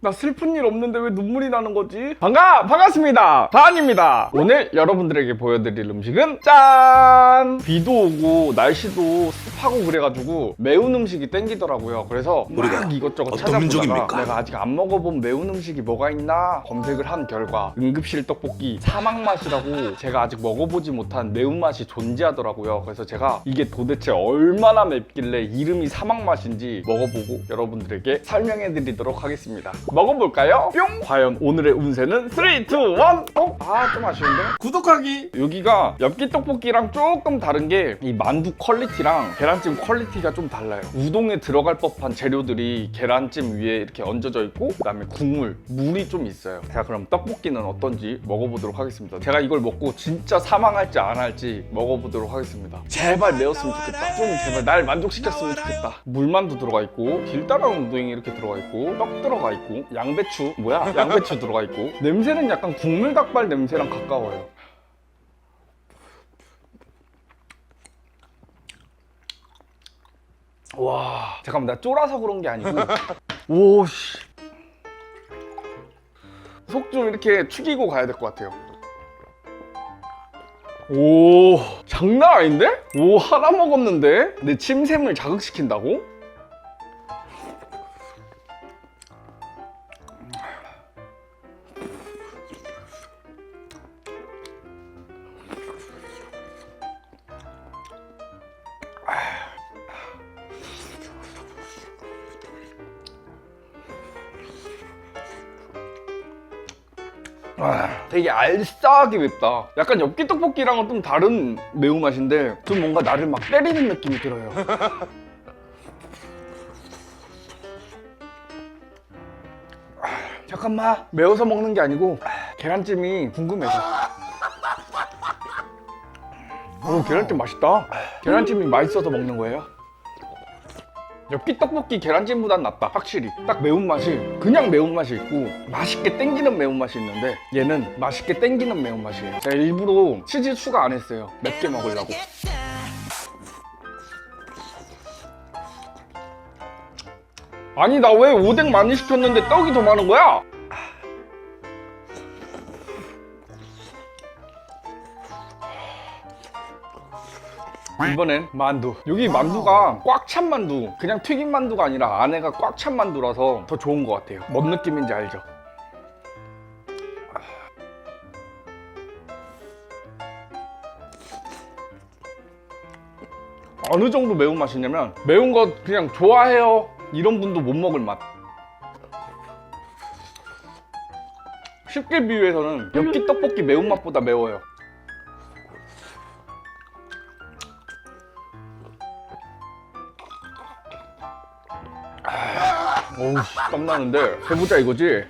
나 슬픈 일 없는데 왜 눈물이 나는 거지? 반가! 반갑습니다! 바안입니다! 오늘 여러분들에게 보여드릴 음식은 짠! 비도 오고 날씨도 습하고 그래가지고 매운 음식이 땡기더라고요. 그래서 우리가 막 이것저것 어떤 찾아보다가 민족입니까? 내가 아직 안 먹어본 매운 음식이 뭐가 있나 검색을 한 결과 응급실 떡볶이 사막 맛이라고 제가 아직 먹어보지 못한 매운맛이 존재하더라고요. 그래서 제가 이게 도대체 얼마나 맵길래 이름이 사막 맛인지 먹어보고 여러분들에게 설명해 드리도록 하겠습니다. 먹어볼까요? 뿅! 과연 오늘의 운세는 3, 2, 1! 어? 아, 좀 아쉬운데? 구독하기! 여기가 엽기 떡볶이랑 조금 다른 게 이 만두 퀄리티랑 계란찜 퀄리티가 좀 달라요. 우동에 들어갈 법한 재료들이 계란찜 위에 이렇게 얹어져 있고 그다음에 국물, 물이 좀 있어요. 자, 그럼 떡볶이는 어떤지 먹어보도록 하겠습니다. 제가 이걸 먹고 진짜 사망할지 안 할지 먹어보도록 하겠습니다. 제발 매웠으면 좋겠다. 좀 제발 날 만족시켰으면 좋겠다. 물만두 들어가 있고 길 따라오는 우동이 이렇게 들어가 있고 떡 들어가 있고 양배추 뭐야? 양배추 들어가 있고 냄새는 약간 국물 닭발 냄새 랑 가까워요. 와 잠깐만 나 쫄아서 그런 게 아니고 오씨 속 좀 이렇게 축이고 가야 될 것 같아요 오 장난 아닌데? 오 하나 먹었는데 내 침샘을 자극시킨다고? 아, 되게 알싸하게 맵다. 약간 엽기 떡볶이랑은 좀 다른 매운맛인데 좀 뭔가 나를 막 때리는 느낌이 들어요. 아, 잠깐만 매워서 먹는 게 아니고 아, 계란찜이 궁금해서. 오 계란찜 맛있다. 계란찜이 맛있어서 먹는 거예요. 엽기 떡볶이 계란찜보단 낫다 확실히. 딱 매운맛이 그냥 매운맛이 있고 맛있게 땡기는 매운맛이 있는데 얘는 맛있게 땡기는 매운맛이에요. 제가 일부러 치즈 추가 안 했어요. 맵게. 먹으려고. 아니 나 왜 오뎅 많이 시켰는데 떡이 더 많은 거야? 이번엔 만두. 여기 만두가 꽉 찬 만두. 그냥 튀김 만두가 아니라 안에가 꽉 찬 만두라서 더 좋은 것 같아요. 뭔 느낌인지 알죠? 어느 정도 매운맛이냐면 매운 거 그냥 좋아해요 이런 분도 못 먹을 맛 쉽게 비유해서는 엽기 떡볶이 매운맛보다 매워요 어우 씨, 땀나는데. 해보자 이거지?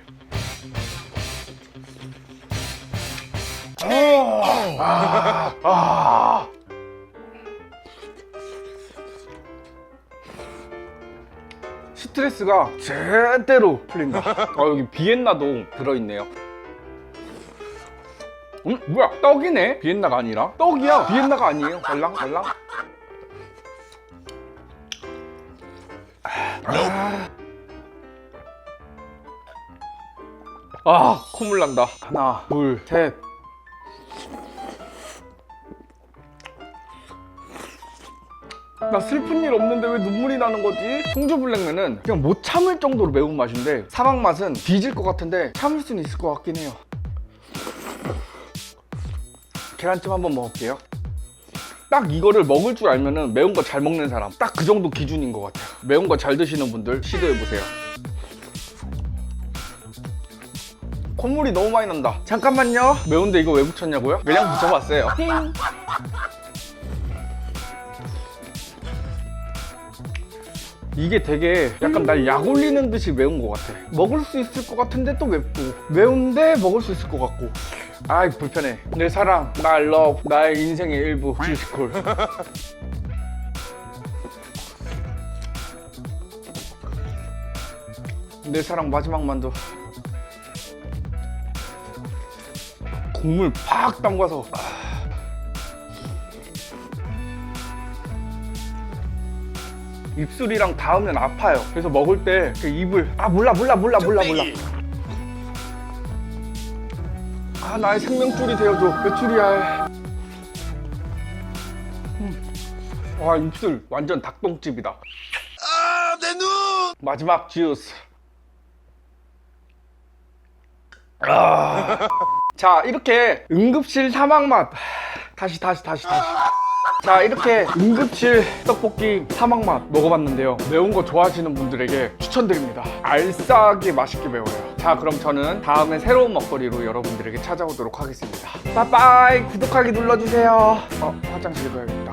아, 아. 스트레스가 제대로 풀린다. 아 여기 비엔나도 들어있네요. 음? 뭐야 떡이네? 비엔나가 아니라? 떡이야? 비엔나가 아니에요. 말랑 말랑 아 콧물 난다. 하나 둘셋. 나 슬픈 일 없는데 왜 눈물이 나는 거지? 송주 블랙면은 그냥 못 참을 정도로 매운 맛인데 사막 맛은 뒤질 것 같은데 참을 수는 있을 것 같긴 해요. 계란찜 한번 먹을게요 딱 이거를 먹을 줄 알면은 매운 거 잘 먹는 사람. 딱 그 정도 기준인 것 같아요. 매운 거 잘 드시는 분들 시도해보세요. 콧물이 너무 많이 난다. 잠깐만요. 매운데 이거 왜 붙였냐고요? 그냥 붙여봤어요. 힝. 이게 되게 약간 날 약 올리는 듯이 매운 것 같아. 먹을 수 있을 것 같은데 또 맵고. 매운데 먹을 수 있을 것 같고 아이 불편해 내 사랑 나 love 나의 인생의 일부 뮤지컬 내 사랑 마지막 만두 국물 팍 담가서 아. 입술이랑 닿으면 아파요. 그래서 먹을 때 이렇게 입을 아 몰라 몰라 몰라 몰라 몰라. 아 나의 생명줄이 되어줘. 메추리알. 음. 와 입술 완전 닭똥집이다. 아 내 눈. 마지막 주스. 아. 자 이렇게 응급실 사막 맛. 다시 다시 다시 다시. 자 이렇게 응급실 떡볶이 사막 맛 먹어봤는데요. 매운 거 좋아하시는 분들에게 추천드립니다. 알싸하게 맛있게 매워요. 자 그럼 저는 다음에 새로운 먹거리로 여러분들에게 찾아오도록 하겠습니다. 빠빠이 구독하기 눌러주세요. 어 화장실 가야겠다.